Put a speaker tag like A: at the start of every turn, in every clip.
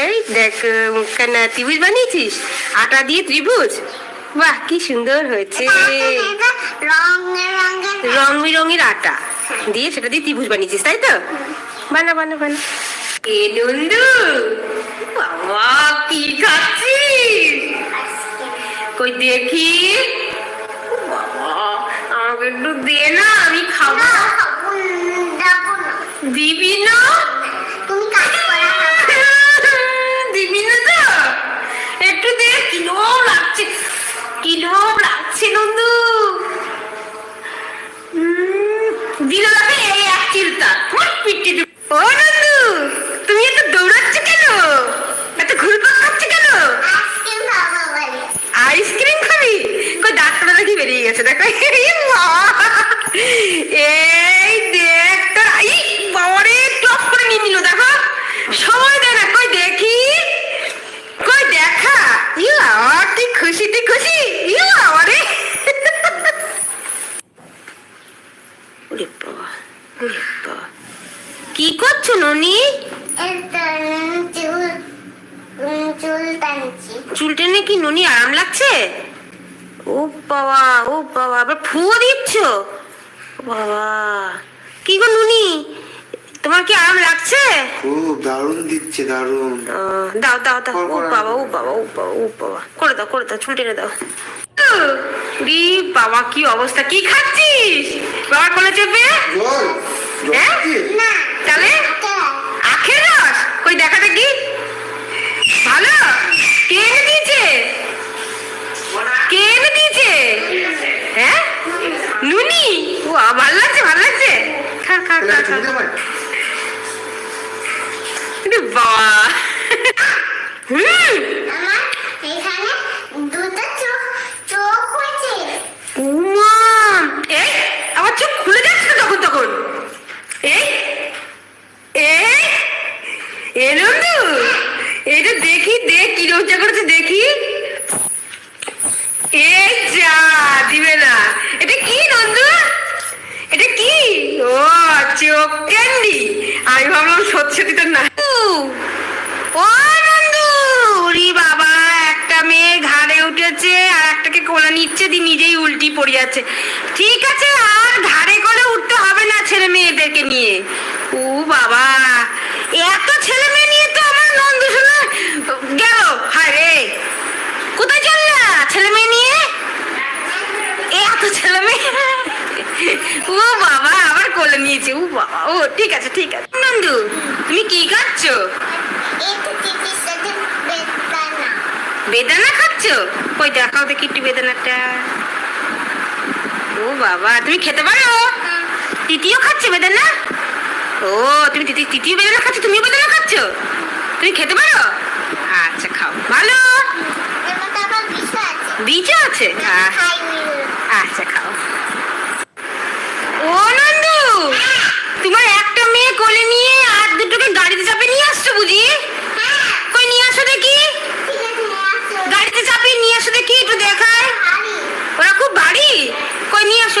A: এই দেখ মুখখানা ত্রিভুজ বানিয়েছিস? আটা দিয়ে ত্রিভুজ? বাহ কি সুন্দর হয়েছে। রং বেরঙের আটা দিয়ে সেটা দিয়ে ত্রিভুজ বানিয়েছিস তাই তো? বানা বানা বানা। এ নন্দু বাবা কি খাচ্ছিস? কই দেখি? আমাকে একটু দে না আমি খাব। দিবি না? দিবি না তো একটু দে কিলো লাগছে কিলো লাগছে নন্দু উম, দিল লাগে এই এক চিন্তা ফুট পিটি দিব। ও নন্দু তুমি এত দৌড়াচ্ছ কেন এত ঘুরপাক খাচ্ছ কেন আইসক্রিম খাবি কই ডাক্তার দেখি বেরিয়ে গেছে দেখো এই বাবা। এই দেখ তো এই বাবারে টপ করে নিয়ে নিল দেখো সময় দেয় না কই দেখি কই দেখা ইউ আমার তুই খুশি তুই খুশি ইউ আমারে ওরে বাবা ওরে বাবা কি করছ ননি চুল টেনে কি ননি আরাম লাগছে? ও বাবা ও বাবা আবার ফুয়ো দিচ্ছ? বাবা কি গো নুনি? তোমার কি আরাম লাগছে?
B: খুব দারুণ দিচ্ছে দারুণ।
A: দাও দাও দাও ও বাবা ও বাবা ও বাবা ও বাবা। করে দাও করে দাও চুল টেনে দাও। রি বাবা কি অবস্থা কি খাচ্ছিস? বাবা কোলে চেপে? হ্যাঁ? তাহলে? আখের রস? কই দেখা দেখি। ভালো? কে এনে দিয়েছে? কে এনে দিয়েছে? হ্যাঁ? নুনি ও, ভালো লাগছে ভালো লাগছে। খা খা খা খা। বাবা। হুম উমা এই আমার চোখ খুলে যাচ্ছে তো তখন তখন এই এই এ নন্দু এটা দেখি দেখ কি রোজা করেছে দেখি এই যা দিবে না এটা কি নন্দু এটা কি ও চোখ ক্যান্ডি আমি ভাবলাম সত্যি সত্যি তো না ও নন্দু ওরে বাবা একটা মেয়ে ঘাড়ে উঠেছে আর একটাকে কোলে নিচ্ছে দি নিজেই যাচ্ছে ঠিক আছে, আর ধারে করে উঠতে হবে না ছেলে মেয়েদেরকে নিয়ে। ও বাবা, এত ছেলে মেয়ে নিয়ে তো আমার নন্দ শোনা গেল। হায় রে, কোথায় চললা ছেলে মেয়ে নিয়ে? এত ছেলে মেয়ে। ও বাবা, আবার কোলে নিয়েছে। ও বাবা, ও ঠিক আছে ঠিক আছে। নন্দু, তুমি কি খাচ্ছ? বেদানা খাচ্ছ? কই দেখাও দেখি একটু বেদানাটা। ও বাবা, তুমি খেতে পারো? তৃতীয় খাচ্ছে বেদানা? ও, তুমি তৃতীয় বেদানা খাচ্ছ তুমি বেদানা খাচ্ছ? তুমি খেতে পারো? আচ্ছা খাও। ভালো? বীজও আছে? আচ্ছা খাও। ও নন্দু, তোমার একটা মেয়ে কোলে নিয়ে আর দুটোকে গাড়িতে চাপে নিয়ে আসছো বুঝি কই নিয়ে আসো দেখি গাড়িতে চাপিয়ে নিয়ে আসো দেখি একটু দেখায় ওরা খুব ভারী কই নিয়ে আসো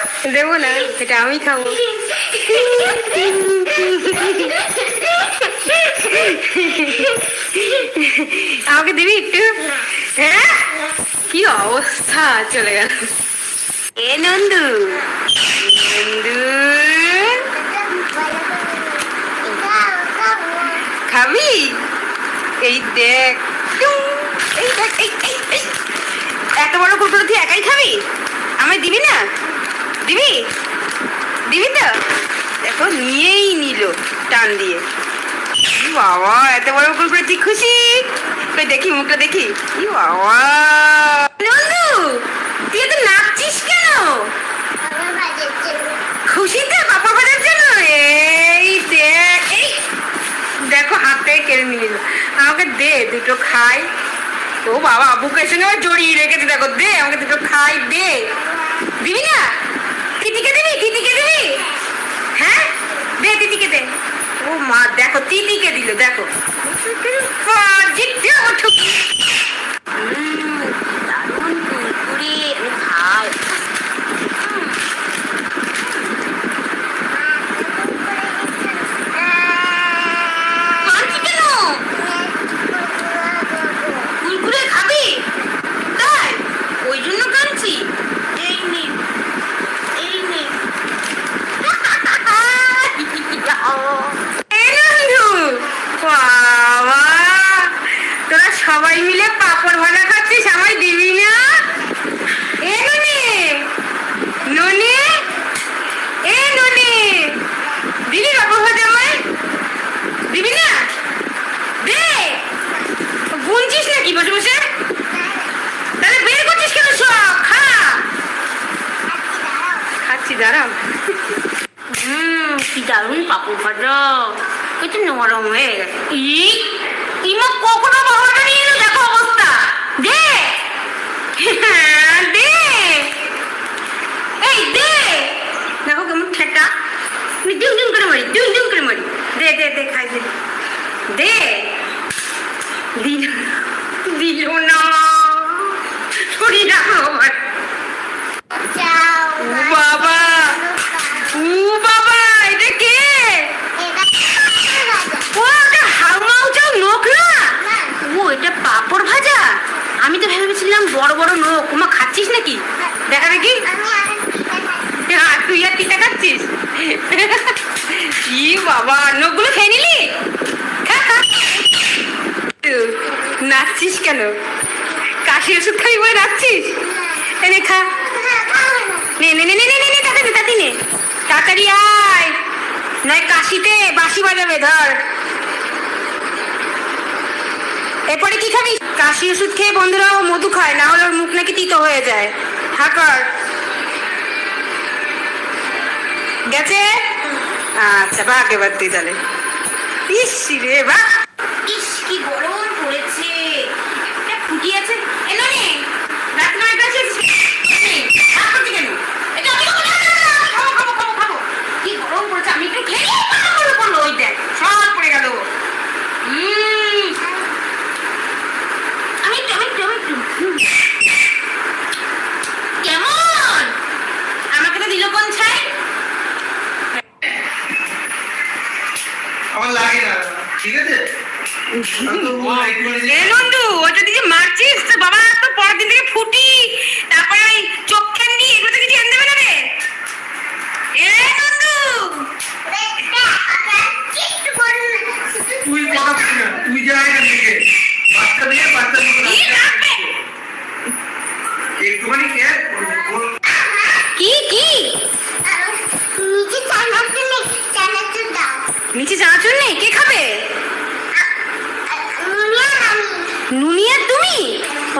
A: দেবো না, এটা আমি খাব। আমাকে দিবি একটু? হ্যাঁ? কি অবস্থা? চলে গেল। এ নন্দু। নন্দু। খাবি? এই দেখ। এত বড় কুকুর তুই একাই খাবি? আমায় দিবি না? দিবি? দিবি তো? দেখো, নিয়েই নিল টান দিয়ে। বাবা, এত বড় কুকুর তুই খুশি? কই, দেখি, মুখটা দেখি। ই বাবা। নন্দু, তুই এত নাচছিস কেন? খুশিতে পাপা ভাজার জন্য? এই দেখ দেখো হাতে কেড়ে নিয়ে নিল। আমাকে দে, দুটো খাই। ও বাবা, বুকের সঙ্গে জড়িয়ে রেখেছে, দেখো, দে, আমাকে দুটো খাই, দে। দিবি না? তিতিকে দিবি? তিতিকে দিবি? হ্যাঁ? দে তিতিকে দে। ও মা দেখো তিতিকে দিল দেখো বাহ, জিততে আমার ঠুক- উম, দারুণ কুরকুরে, আমি খাই। কাঁদছি কেন কুরকুরে খাবি তাই ওই জন্য কাঁদছি এই নে এই নে এই নন্দু, বাবা, তোরা সবাই মিলে পাপড় ভাজা খাচ্ছিস আমায় দিবি না এ ননি ননি এ ননি দিবি পাপড় ভাজা আমায় দিবি না দে নাকি বসে বসে তাহলে বের করছিস কেন সব? খা। খাচ্ছি দাঁড়াও। হুম কি দারুণ পাপড় ভাজা। একটু নরম হয়ে গেছে। ই ইমা কখনো বাবাটা নিয়ে এলো? দেখো অবস্থা। দে। হ্যাঁ, দে। এই দে। দেখো কেমন ঠেটা আমি ডিম ডিম করে মারি ডিম ডিম করে মারি। দে দে দে খাই দে। দে। দিল দিল না? ও, এটা পাপড় ভাজা? আমি তো ভেবেছিলাম বড় বড় নোক ওমা খাচ্ছিস নাকি? দেখা দেখি। তুই আর পিঠা খাচ্ছিস? ই বাবা নোকগুলো খেয়ে নিলি খা, খা। তু, নাচছিস কেন? কাশি ওষুধ খাবি বলে নাচছিস? এনে খা। নে নে নে নে নে নে তাড়াতাড়ি তাড়াতাড়ি নে। তাড়াতাড়ি আয়। নয় কাশিতে বাঁশি বাজাবে, ধর। এরপরে কি খাবি? কাশি ওষুধ খেয়ে বন্ধুরা ও মধু খায়, না হলে ওর মুখ নাকি তিতো হয়ে যায়। হাকর গেছে? আচ্ছা ভাগ এবার তুই তাহলে। ইস রে বা কি গরম পড়েছে। একটা ফুটি আছে। এলো গরম পড়েছে, আমি একটু খেয়ে কেমন? আমাকে তো দিল কোন
B: আমার লাগে না, ঠিক আছে?
A: নন্দু ওটা যদি মারছিস তো বাবা তো পরের দিন থেকে ফুটি তারপরে ওই চোখ ক্যান্ডি এগুলো তো কিছু এনে দেবে না রে এ নন্দু
B: তুই কথা বলিস না, তুই যা এখান থেকে বাচ্চা দিয়ে বাচ্চার মতো
A: কি রাখবে?
B: একটুখানি খেয়ে ওর-
A: কি কি নিচে চানাচুর নেই কে খাবে নুনিয়া তুমি ও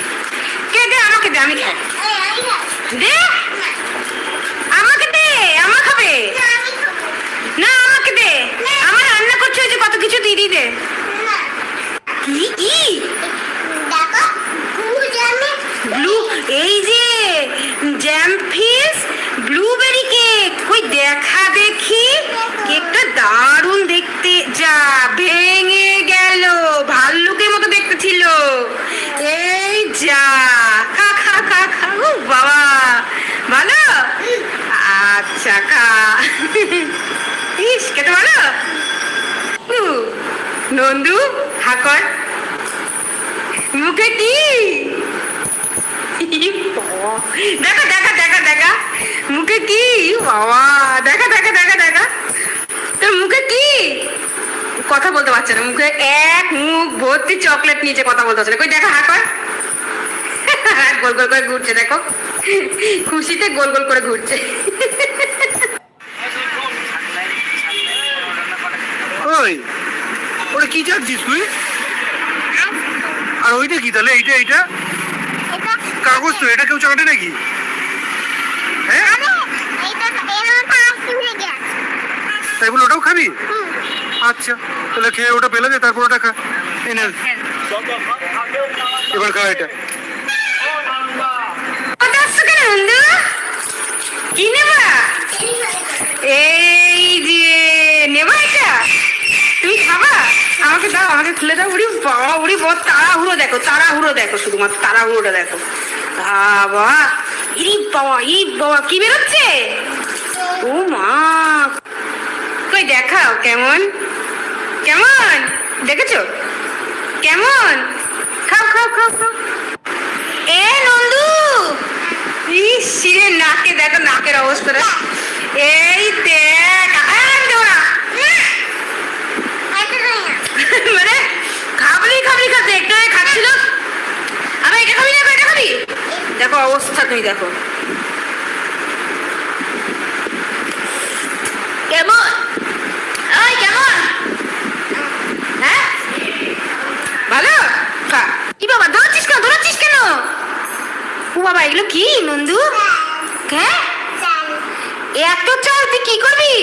A: কে দে, আমাকে দে, আমি খাই। দে। আমাকে দে আমার খাবে। না, আমাকে দে।
C: আমার
A: রান্না করছে যে কত কিছু, দিদি দে। কি? ব্লু, এই যে জ্যাম ফিস ব্লুবেরি কেক ওই দেখা দেখি। কেকটা দারুণ দেখতে। যা, ভেঙে গেল। ভাল্লুকের মতো দেখতে ছিল। এই যা। বাবা। ভালো? আচ্ছা খা ইস, খেতে ভালো? নন্দু হাকর মুখে কি দেখা দেখা দেখা দেখা। মুখে কি বাবা। দেখা দেখা দেখা দেখা। তোর মুখে কি কথা বলতে পারছে না। মুখে এক মুখ ভর্তি চকলেট নিচে কথা বলতে পারছে না। কই, দেখা হা কর গোল গোল করে ঘুরছে দেখো। খুশিতে গোল গোল করে ঘুরছে।
B: ওই ওটা কি চাচ্ছিস তুই? আর ওইটা কি তাহলে? এইটা এইটা? কাগজ তো এটা কেউ চাটে নাকি? হ্যাঁ? তাই বলে ওটাও খাবি? আচ্ছা তাহলে খেয়ে ওটা পেলে দে তারপর ওটা খা। এই নে। এবার খা এটা।
A: আসছো কি নেবা? এই যে নেবা এটা? তুমি খাবা? আমাকে দাও, আমাকে খুলে দাও উড়ি বাবা উড়ি বাবা তাড়াহুড়ো দেখো তাড়াহুড়ো দেখো শুধুমাত্র, তাড়াহুড়োটা দেখো। বাবা, ইরি বাবা ই বাবা, কি বেরোচ্ছে? ও মা। কই, দেখাও, কেমন? কেমন? দেখেছ? কেমন? খাও খাও খাও খাও এ নন্দু ইস শিরে নাকে দেখো নাকের অবস্থাটা এই দেখ মানে খাবলি খাবলি খাতে একটু খাচ্ছিল। এটা খাবি না দেখো অবস্থা তুমি দেখো। কেমন ওই কেমন হ্যাঁ ভালো খা। কি বাবা দৌড়াচ্ছিস কেন দৌড়াচ্ছিস কেন ও বাবা, এগুলো কি, নন্দু? হ্যাঁ এত চাল, তুই কি করবি?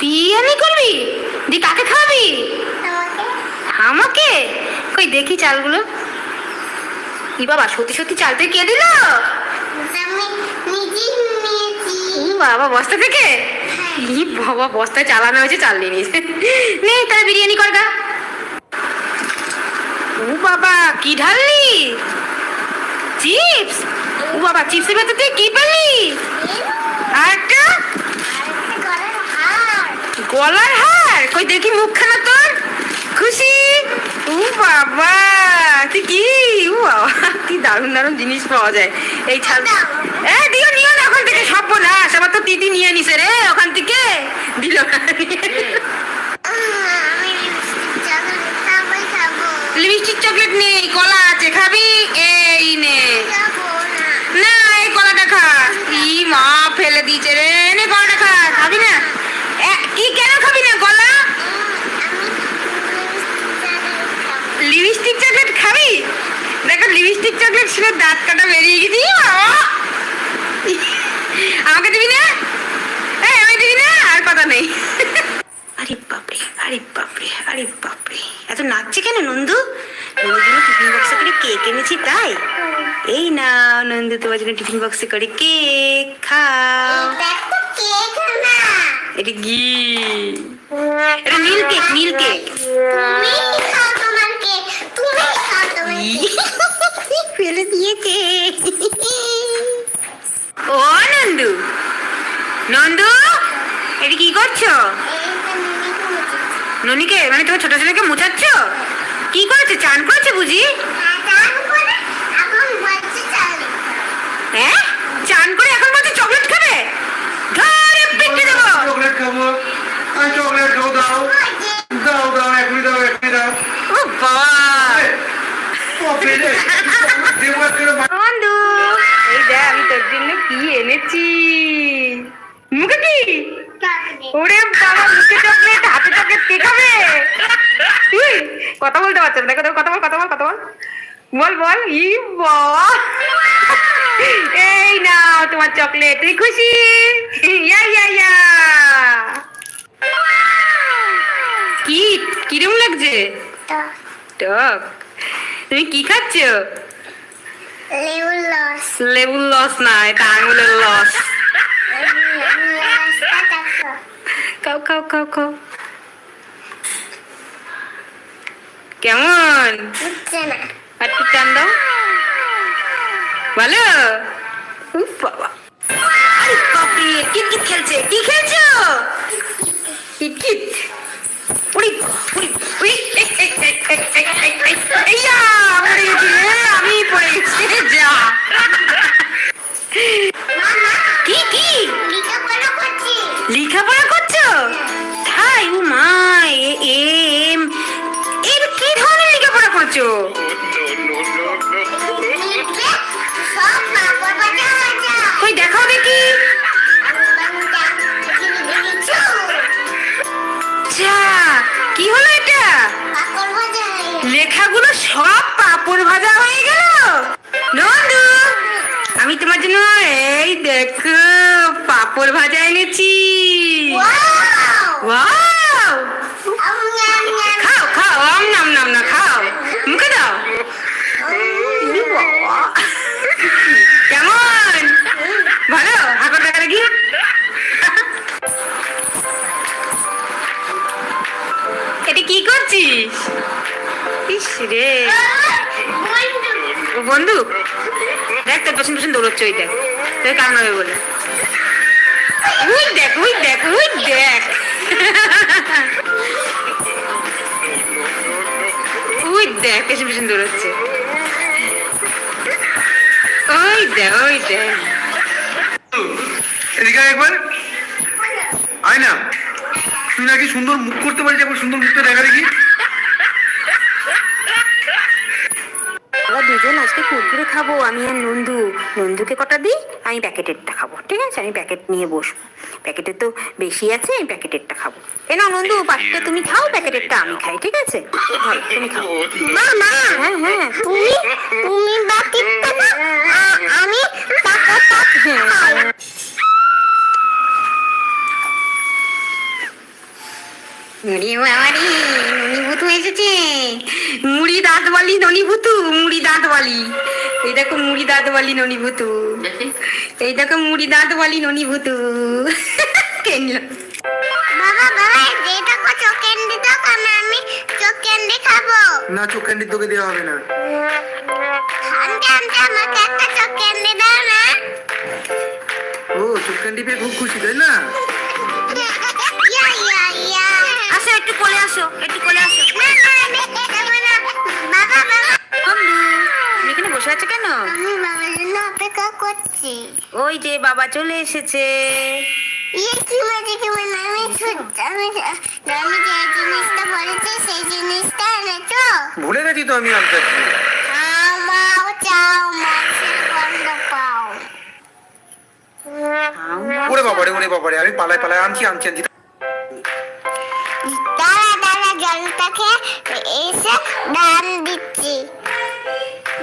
A: বিরিয়ানি করবি? দি কাকে খাওয়াবি? আমাকে? কই, দেখি চালগুলো। কি বাবা, সত্যি সত্যি চাল থেকে কে দিল? বাবা, বস্তা থেকে? ই বাবা, বস্তায় চালানো হয়েছে, চাল নিয়ে নিয়েছে। নে, তাহলে বিরিয়ানি কর গা। ও বাবা, কি ঢাললি চিপস ও বাবা চিপসের ভেতর থেকে কি পেলি? আর গলার হার। কই দেখি মুখখানা তোর। খুশি? ও বাবা তুই কি? ও বাবা কি দারুণ দারুণ জিনিস পাওয়া যায়। এই ছাল এ দিও নিও না ওখান থেকে সব না সবার তো তিতি নিয়ে নিছে রে ওখান থেকে। দিল লিপস্টিক চকলেট নেই কলা আছে খাবি? এই নে না এই কলাটা খা ই মা ফেলে দিয়েছে রে। নে কলাটা খা, খাবি না? কি কেন খাবি না কলা লিপস্টিক চকলেট খাবি? দেখো, লিপস্টিক চকলেট ছিল দাঁত কাটা বেরিয়ে গেছি। আমাকে দিবি না? এই আমি দিবি না? আর কথা নেই। আরে বাপরে আরে বাপরে আরে বাপরে। এত নাচছে কেন নন্দু? জন্য টিফিন বক্সে করে কেক এনেছি তাই? এই না নন্দু তোমার জন্য টিফিন বক্সে করে কেক খাও। এটা কি এটা নীল কেক নীল কেক ফেলে দিয়েছে। ও নন্দু। নন্দু এটা কি করছ? ননিকে মানে তোমার ছোট ছেলেকে করেছে চান করেছে বুঝি? হ্যাঁ? চান করে এখন বলছে চকলেট খাবে? ধরে পিটে দেবো।
B: চকলেট খাব। আমি চকলেট খাব দাও। দাও দাও এখনই দাও এখনই দাও।
A: ও বাবা।
B: ও পেলে
A: বন্ধু এই দেখ আমি তোর জন্য কি এনেছি। মুখে কি? ওরে বাবা মুখে চকলেট হাতে চকলেট কে খাবে কথা বলতে পারছ না। দেখো দেখো কথা বল কথা বল কথা বল। বল বল। ই বাবা। এই নাও তোমার চকলেট। তুই খুশি? ইয়া ইয়া ইয়া। কি? কিরম লাগছে? টক। তুমি কি খাচ্ছ?
C: লেবুর লস
A: লেবুর লস না এটা আঙুলের লস খাও খাও খাও খাও কেমন আর টান দাও ভালো খেলছে কি খেলছো কিটকিট উড়ি উড়ি উড়ি আমি পড়ে গেছি যা কি কি?
C: লেখাপড়া করছি?
A: তাই ও মা এম এর কি ধরনের লেখাপড়া করছ? কই দেখাও দেখি। যা কি হলো এটা। লেখাগুলো সব পাপড় ভাজা হয়ে গেল? দেখো পাপড় ভাজা এনেছি. খাও খাও আম নাম নাম না খাও। মুখে দাও। কেমন? ভালো? হাঁকর দেখা দেখি? এটা কি করছিস? ইস রে। ও বন্ধু? দেখ তোর পেছন পেছন দৌড়চ্ছে ওই দেখ। তোর কারণ হবে বলে। উই দেখ উই দেখ উই দেখ। ওই দেখ পেছন পেছন দৌড়চ্ছে ওই দেখ ওই দেখ।
B: এদিকে একবার। আয় না। তুই নাকি সুন্দর মুখ করতে পারিস, একবার সুন্দর মুখটা দেখা দেখি।
A: দুজন আজকে কুরকুরে খাব, আমি আর নন্দু। নন্দুকে কটা দিই? আমি প্যাকেটেরটা খাব, ঠিক আছে? আমি প্যাকেট নিয়ে বসবো। প্যাকেটে তো বেশি আছে, আমি প্যাকেটেরটা খাব। এ না নন্দু পাখিটা তুমি খাও, প্যাকেটেরটা আমি খাই, ঠিক আছে? তুমি খাও। হ্যাঁ হ্যাঁ।
C: তুমি তুমি না আমি
A: মুড়ি বাবারি ননি ভুতু এসেছে। মুড়ি দাঁত বালি ননি ভুতু মুড়ি দাঁত বালি এই দেখো মুড়ি দাঁত বালি ননি ভুতু। এই দেখো মুড়ি দাঁত বালি ননি ভুতু। কেনলো?
C: বাবা বাবা যেটা কো চোখ ক্যান্ডি দাও কারণ আমি চোখ ক্যান্ডি খাব।
B: না চোখ ক্যান্ডি তোকে দেওয়া হবে না।
C: আনতে আনতে আমাকে একটা চোখ ক্যান্ডি দাও না।
B: ও চোখ ক্যান্ডি পেয়ে খুব খুশি তাই না?
C: ইয়া ইয়া ইয়া
A: আসো একটু কোলে আসো একটু কোলে আসো। আছো কেন?
C: আমি বাবার জন্য অপেক্ষা করছি।
A: ওই যে বাবা চলে এসেছে।
C: ইয়ে কি মজা কি মজা আমি আমি আমি যে জিনিসটা বলেছি সেই জিনিসটা এনেছো?
B: ভুলে গেছি তো আমি আনতে।
C: আমাও চাও মাছের গন্ধ পাও।
B: ওরে বাবারে ওরে বাবারে আমি পালায় পালায় আনছি আনছি আনছি।
C: দাঁড়া দাঁড়া জলটাকে এসে দান দিচ্ছি।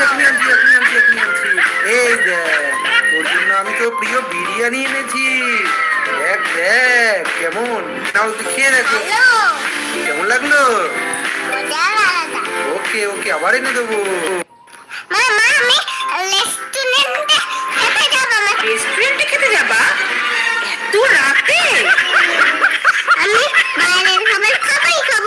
C: পাও
B: আনছি, আনছি। এই দেখ, তোর জন্য আমি তো প্রিয় বিরিয়ানি এনেছি। দেখ দেখ কেমন? নাও খেয়ে দেখো। কেমন লাগল? ওকে ওকে আবার এনে দেবো।
C: রেস্টুরেন্টে খেতে যাবা
A: এত রাতে
C: আমি বাইরের খাবার খাবাই খাব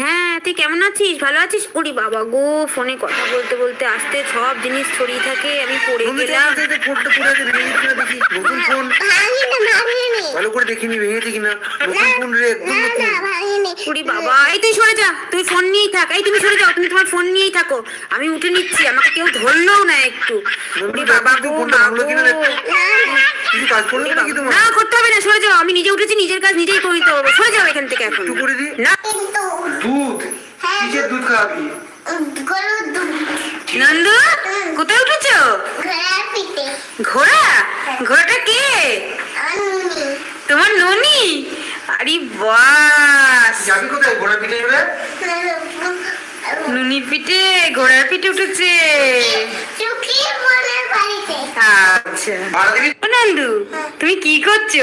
A: হ্যাঁ তুই কেমন আছিস? ভালো আছিস? ওরে বাবা গো ফোনে কথা বলতে বলতে আসতে সব জিনিস ছড়িয়ে থাকে আমি পড়ে
B: তুমি তো
A: গেলাম।
B: ফোনটা পড়ে আছে ভেঙে গেছে দেখি নতুন ফোন
C: ভাঙিনি ভাঙিনি।
B: ভালো করে দেখিনি ভেঙেছে কিনা? নতুন ফোন রে একদম
C: না
B: নতুন।
C: না ভাঙিনি।
A: ওরে বাবা। এই তুই সরে যা তুই ফোন নিয়েই থাক এই তুমি সরে যাও তুমি তোমার ফোন নিয়েই থাকো। আমি উঠে নিচ্ছি আমাকে কেউ ধরলেও না একটু। ওরে বাবা গো মা না করতে হবে না সরে যাও আমি নিজে উঠেছি নিজের কাজ নিজেই করে নিতে পারব সরে যাও এখান থেকে এখন। না।
C: কিন্তু
B: দুধ।
C: হ্যাঁ।
B: কিসের দুধ। খাওয়াবি?
C: গরুর দুধ।
A: নন্দু কোথায় উঠেছো?
C: ঘোড়ার পিঠে।
A: ঘোড়া? ঘোড়াটা কে? তোমার ননি? আরে বাস।
B: যাবি কোথায়? ঘোড়া পিঠে এবারে?
A: নুনি পিঠে ঘোড়ার পিঠে উঠেছে। আচ্ছা। নন্দু তুমি কি করছ?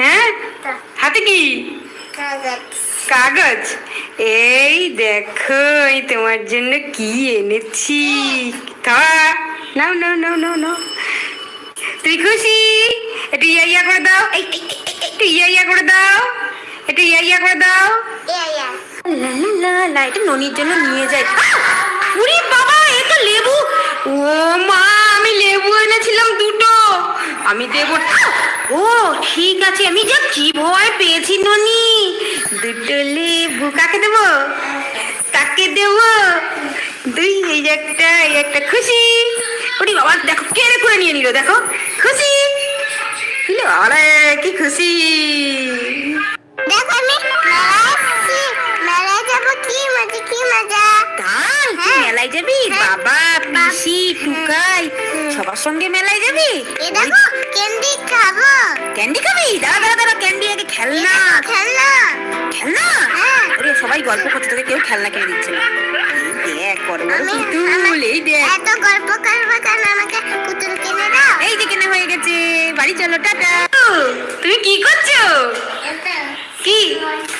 A: হ্যাঁ? হাতে কি?
C: কাগজ?
A: এই দেখো তোমার জন্য কি এনেছি। খাওয়া নাও নাও নাও নাও নাও। তুই খুশি? একটু ইয়া ইয়া করে দাও। একটু ইয়া ইয়া করে দাও। একটু ইয়া ইয়া করে দাও। লা লা এটা ননির জন্য নিয়ে যাই। উরি বাবা, এ তো লেবু। ও মা, আমি লেবু এনেছিলাম দুটো। আমি দেব। ও, ঠিক আছে, আমি যা কি ভয় পেয়েছি, ননি। দুটো লেবু কাকে দেব? কাকে দেব? দুই, এই একটা এই একটা খুশি। ওটি বাবা, দেখো কেড়ে করে নিয়ে নিল, দেখো। খুশি। আরে, কি খুশি।
C: দেখো আমি মেলায় যাব, কি মজা কি মজা।
A: তুই
C: হ্যাঁ।
A: মেলায় যাবি?
C: হ্যাঁ।
A: বাবা পিসি টুকাই সবার সঙ্গে মেলায় যাবি?
C: এ দেখো ক্যান্ডি খাব।
A: ক্যান্ডি খাবি? দাঁড়া দাঁড়া দাঁড়া ক্যান্ডি আগে খেলনা।
C: খেলনা।
A: খেলনা?
C: হ্যাঁ।
A: ওরে সবাই গল্প করতে তোকে কেউ খেলনা কিনে দিচ্ছে না। দেখ বড় বড় পুতুল এই দেখ।
C: এত গল্প করব কেন? আমাকে পুতুল কিনে দাও।
A: এই যে কেনা হয়ে গেছে বাড়ি চলো টাটা। তুমি কি করছ? কি?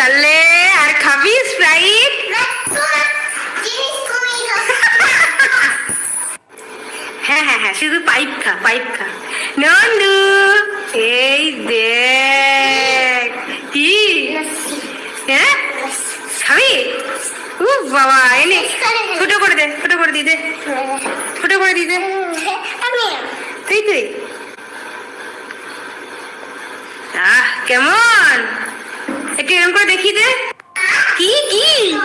A: তাহলে আর খাবি স্প্রাইট হ্যাঁ হ্যাঁ হ্যাঁ শুধু পাইপ খা পাইপ খা। নন্দু, এই দেখ, কি? হ্যাঁ? খাবি? উ বাবা, এনে ফুটো করে দে ফুটো করে দিয়ে দে ফুটো করে দিয়ে দে
C: আমি
A: তুই তুই আহ কেমন একটু এরকম করে দেখি দে। কি কি?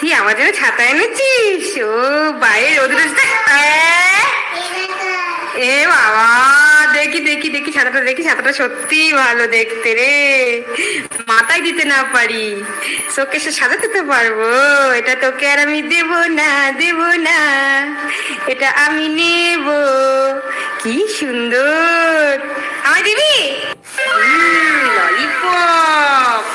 A: তুই আমার জন্য ছাতা এনেছিস? ও, বাইরে রোদ রোদ
C: এই দেখো।
A: এ, বাবা, দেখি দেখি দেখি ছাতাটা দেখি ছাতাটা সত্যি ভালো দেখতে রে। মাথায় দিতে না পারি। শোকেশে সাজাতে তো পারব। এটা তোকে আর আমি দেব না দেব না। এটা আমি নেব। কি সুন্দর। Лоліпоп!